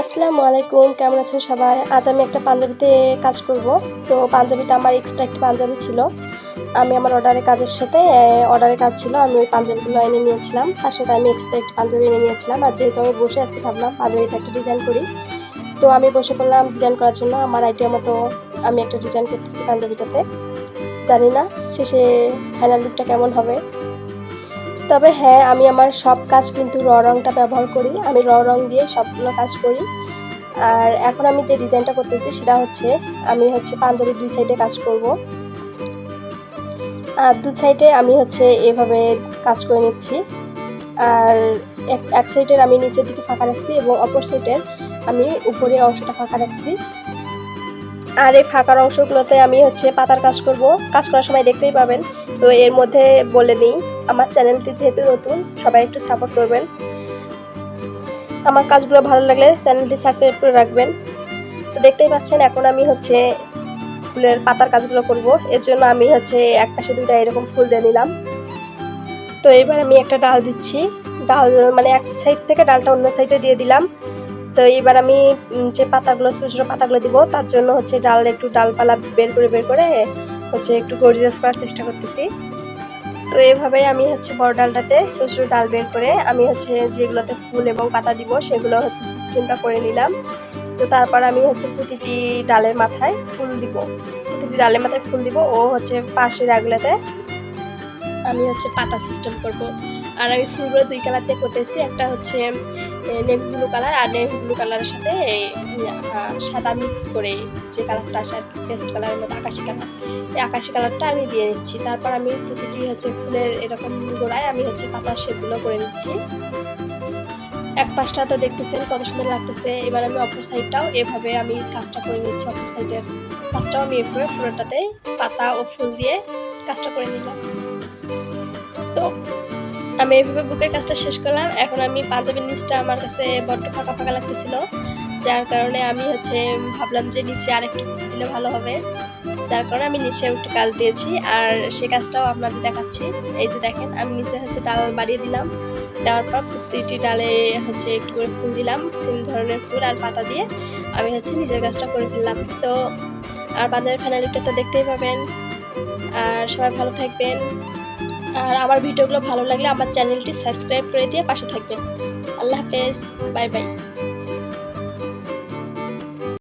আসসালামু আলাইকুম কেমন আছেন সবাই? আজ আমি একটা পাঞ্জাবিতে কাজ করব। তো পাঞ্জাবিতে আমার এক্সট্রা একটা পাঞ্জাবি ছিল। আমি আমার অর্ডারের কাজের সাথে অর্ডারের কাজ ছিল। আমি ওই পাঞ্জাবিগুলো এনে নিয়েছিলাম। তার সাথে আমি এক্সট্রা একটা পাঞ্জাবি এনে নিয়েছিলাম। আর যেহেতু আমি বসে আছি, ভাবলাম পাঞ্জাবিটা একটা ডিজাইন করি। তো আমি বসে পড়লাম ডিজাইন করার জন্য। আমার আইডিয়া মতো আমি একটা ডিজাইন করতেছি পাঞ্জাবিটাতে। জানি না শেষে ফাইনাল লুকটা কেমন হবে। তবে হ্যাঁ আমি আমার সব কাজ কিন্তু র রংটা ব্যবহার করি। আমি র রং দিয়ে সবগুলো কাজ করি। আর এখন আমি যে ডিজাইনটা করতেছি সেটা হচ্ছে, আমি হচ্ছে পাঞ্জাবির দুই সাইডে কাজ করব। আর দু সাইডে আমি হচ্ছে এভাবে কাজ করে নিচ্ছি। আর এক সাইডের আমি নিচের দিকে ফাঁকা রাখছি এবং অপর সাইডের আমি উপরে অংশটা ফাঁকা রাখছি। আর এই ফাঁকার অংশগুলোতে আমি হচ্ছে পাতার কাজ করব। কাজ করার সময় দেখতেই পাবেন। তো এর মধ্যে বলে নিই আমার চ্যানেলটি যেহেতু নতুন, সবাই একটু সাপোর্ট করবেন। আমার কাজগুলো ভালো লাগলে চ্যানেলটি সাবস্ক্রাইব করে রাখবেন। তো দেখতেই পাচ্ছেন, এখন আমি হচ্ছে ফুলের পাতার কাজগুলো করব। এর জন্য আমি হচ্ছে এক পাশে দুইটা এরকম ফুল দিয়ে নিলাম। তো এবার আমি একটা ডাল দিচ্ছি। ডাল মানে এক সাইড থেকে ডালটা অন্য সাইডে দিয়ে দিলাম। তো এবার আমি যে পাতাগুলো, ছোটো ছোটো পাতাগুলো দিব, তার জন্য হচ্ছে ডাল একটু ডালপালা বের করে বের করে হচ্ছে একটু গর্জিয়াস করার চেষ্টা করতেছি। তো এভাবেই আমি হচ্ছে বড় ডালটাতে ছোট ডাল বের করে আমি হচ্ছে যেগুলোতে ফুল এবং পাতা দিব, সেগুলো হচ্ছে চিন্তা করে নিলাম। তো তারপর আমি হচ্ছে প্রতিটি ডালের মাথায় ফুল দিব। প্রতিটি ডালের মাথায় ফুল দিব। ও হচ্ছে পাশের আগলাতে আমি হচ্ছে পাতা সিস্টেম করব। আর আমি ফুলগুলো দুই কালার দিয়ে করতেছি। একটা হচ্ছে নেভি ব্লু কালার আর নেভি ব্লু কালারের সাথে সাদা মিক্স করে যে কালারটা আসে পেস্ট কালারের মতো আকাশি কালার এই আকাশি কালারটা আমি দিয়ে নিচ্ছি তারপর আমি প্রতিটি হচ্ছে ফুলের এরকম গোড়ায় আমি হচ্ছে পাতার সেগুলো করে নিচ্ছি। এক পাশটা তো দেখতেছেন কত সুন্দর লাগতেছে। এবার আমি অপর সাইডটাও এভাবে আমি কাজটা করে নিচ্ছি। অপর সাইডের কাজটাও আমি এভাবে পুরোটাতে পাতা ও ফুল দিয়ে কাজটা করে নিলাম। তো আমি এইভাবে বুকের কাজটা শেষ করলাম। এখন আমি পাঞ্জাবির নিচটা আমার কাছে বড্ড ফাঁকা ফাঁকা লাগতেছিল। যার কারণে আমি হচ্ছে ভাবলাম যে নিচে আরেকটু কিছু দিলে ভালো হবে। যার কারণে আমি নিচে একটু কাজ দিয়েছি। আর সে কাজটাও আপনাদের দেখাচ্ছি। এই যে দেখেন, আমি নিচে হচ্ছে ডাল বাড়িয়ে দিলাম। দেওয়ার পর প্রতিটি ডালে হচ্ছে একটু করে ফুল দিলাম। সেম ধরনের ফুল আর পাতা দিয়ে আমি হচ্ছে নিজের কাজটা করে ফেললাম। তো আর বাজারের ফ্যানালিটা তো দেখতেই পাবেন। আর সবাই ভালো থাকবেন। আর আমার ভিডিওগুলো ভালো লাগলে আমার চ্যানেলটি সাবস্ক্রাইব করে দিয়ে পাশে থাকবেন। আল্লাহ হাফেজ, বাই বাই।